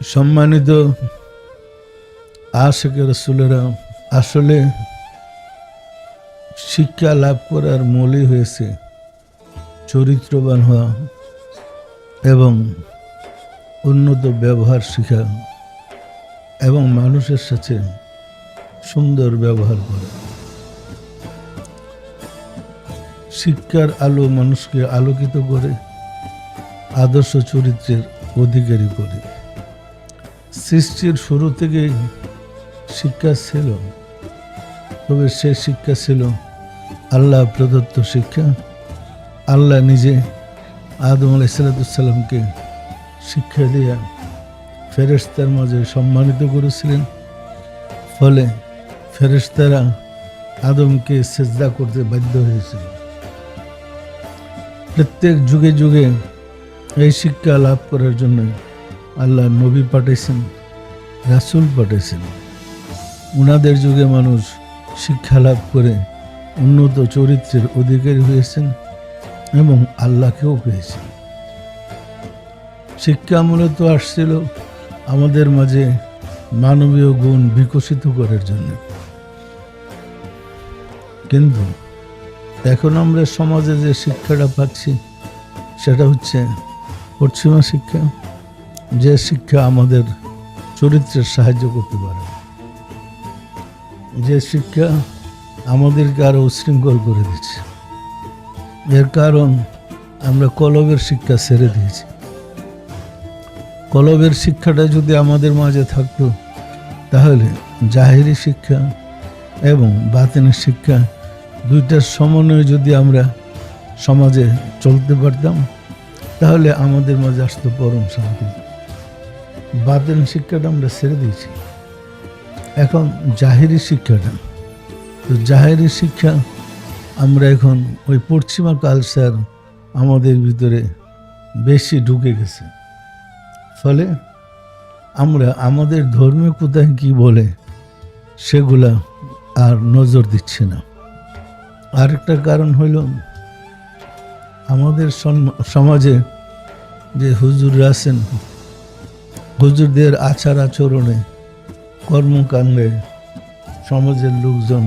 সম্মানিত আশেখ রসুলেরা, আসলে শিক্ষা লাভ করার মূলই হয়েছে চরিত্রবান হওয়া এবং উন্নত ব্যবহার শেখা এবং মানুষের সাথে সুন্দর ব্যবহার করা। শিক্ষার আলো মানুষকে আলোকিত করে, আদর্শ চরিত্রের অধিকারী করে। সৃষ্টির শুরু থেকে শিক্ষা ছিল। তবে সে শিক্ষা ছিল আল্লাহ প্রদত্ত শিক্ষা। আল্লাহ নিজে আদম আলাইসালাতামকে শিক্ষা দিয়া ফেরেস্তার মাঝে সম্মানিত করেছিলেন। ফলে ফেরেস্তারা আদমকে সেজদা করতে বাধ্য হয়েছিল। প্রত্যেক যুগে যুগে এই শিক্ষা লাভ করার জন্য আল্লাহ নবী পাঠিয়েছেন। রাসুল পাঠিয়েছেন। উনাদের যুগে মানুষ শিক্ষা লাভ করে উন্নত চরিত্রের অধিকারী হয়েছেন এবং আল্লাহকেও পেয়েছেন। শিক্ষা মূলত আসছিল আমাদের মাঝে মানবীয় গুণ বিকশিত করার জন্য। কিন্তু এখন আমরা সমাজে যে শিক্ষাটা পাচ্ছি, সেটা হচ্ছে পশ্চিমা শিক্ষা। যে শিক্ষা আমাদের চরিত্রের সাহায্য করতে পারে। যে শিক্ষা আমাদেরকে আরও উশৃঙ্খল করে দিচ্ছে। এর কারণ আমরা কলবের শিক্ষা ছেড়ে দিয়েছি। কলবের শিক্ষাটা যদি আমাদের মাঝে থাকতো, তাহলে জাহেরি শিক্ষা এবং বাতিনের শিক্ষা দুইটার সমন্বয়ে যদি আমরা সমাজে চলতে পারতাম, তাহলে আমাদের মাঝে আসতো পরম শান্তি। বাতিন শিক্ষাটা আমরা ছেড়ে দিয়েছি। এখন জাহেরি শিক্ষাটা। তো জাহেরি শিক্ষা আমরা এখন ওই পশ্চিমা কালচার আমাদের ভিতরে বেশি ঢুকে গেছে। ফলে আমরা আমাদের ধর্মে কোথায় কি বলে সেগুলা আর নজর দিচ্ছে না। আরেকটা কারণ হইল আমাদের সমাজে যে হুজুররা আছেন হুজুরদের আচার আচরণে, কর্মকাণ্ডে সমাজের লোকজন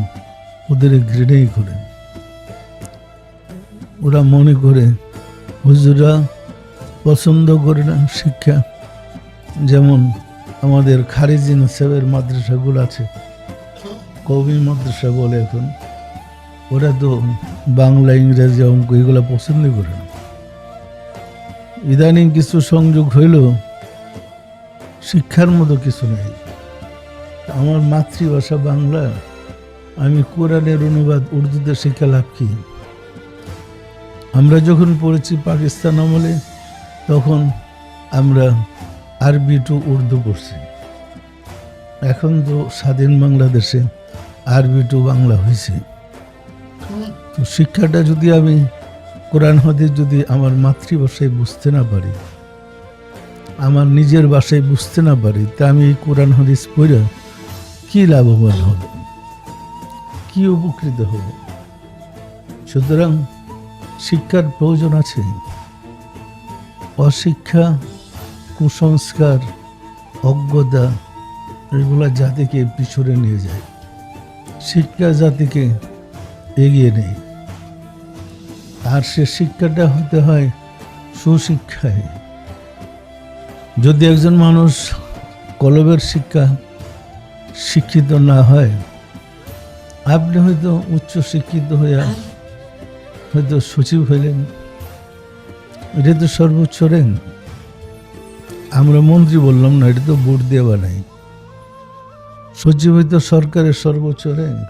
ওদের ঘৃণেই করে। ওরা মনে করে হুজুরা পছন্দ করে না শিক্ষা। যেমন আমাদের খারিজি নসেবের মাদ্রাসাগুলো আছে, কবি মাদ্রাসা বলে এখন। ওরা তো বাংলা, ইংরেজি অঙ্ক এগুলো পছন্দ করে না। ইদানিং কিছু সংযোগ হইল শিক্ষার মতো কিছু নেই। আমার মাতৃভাষা বাংলা। আমি কোরআনের অনুবাদ উর্দুতে শিক্ষা লাভ কি আমরা যখন পড়েছি পাকিস্তান আমলে, তখন আমরা আরবি টু উর্দু পড়ছি। এখন তো স্বাধীন বাংলাদেশে আরবি টু বাংলা হয়েছে। তো শিক্ষাটা যদি আমি কোরআন হাদিস যদি আমার মাতৃভাষায় বুঝতে না পারি আমার নিজের বাসায় বুঝতে না পারি, তা আমি এই কোরআন হাদিস পড়ে কি লাভবান হব? কি উপকৃত হব? সুতরাং শিক্ষার প্রয়োজন আছে। অশিক্ষা, কুসংস্কার, অজ্ঞতা, এগুলো জাতিকে পিছনে নিয়ে যায়। শিক্ষা জাতিকে এগিয়ে নেয়। আর সে শিক্ষাটা হতে হয় সুশিক্ষায়। যদি একজন মানুষ কলবের শিক্ষা শিক্ষিত না হয়, আপনি হয়তো উচ্চ শিক্ষিত হইয়া হয়তো সচিব হইলেন এটা তো সর্বোচ্চ র্যাঙ্ক আমরা মন্ত্রী বললাম না, এটা তো ভোট দিয়ে বানাই সচিব হয়তো সরকারের সর্বোচ্চ র্যাঙ্ক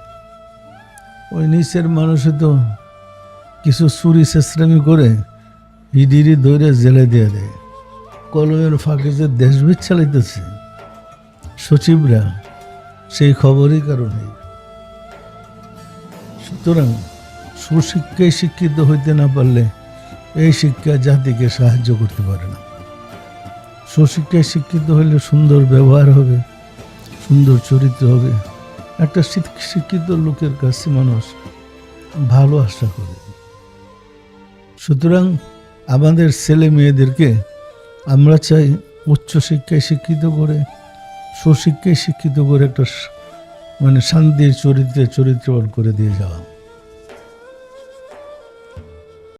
ওই নিচের মানুষ হয়তো কিছু চুরি চেষ্টামি করে ইডিরি ধরে জেলে দিয়ে দেয়। কলমের ফাঁকে যে দেশবিদ চালাইতেছে, সচিবরা সেই খবরই কারণে। সুতরাং সুশিক্ষায় শিক্ষিত হইতে না পারলে এই শিক্ষা জাতিকে সাহায্য করতে পারে না। সুশিক্ষায় শিক্ষিত হলে সুন্দর ব্যবহার হবে, সুন্দর চরিত্র হবে। একটা শিক্ষিত লোকের কাছে মানুষ ভালো আশা করে। সুতরাং আমাদের ছেলে মেয়েদেরকে আমরা চাই উচ্চশিক্ষায় শিক্ষিত করে, সুশিক্ষায় শিক্ষিত করে একটা মানে শান্তির চরিত্রে চরিত্রবান করে দিয়ে যাওয়া।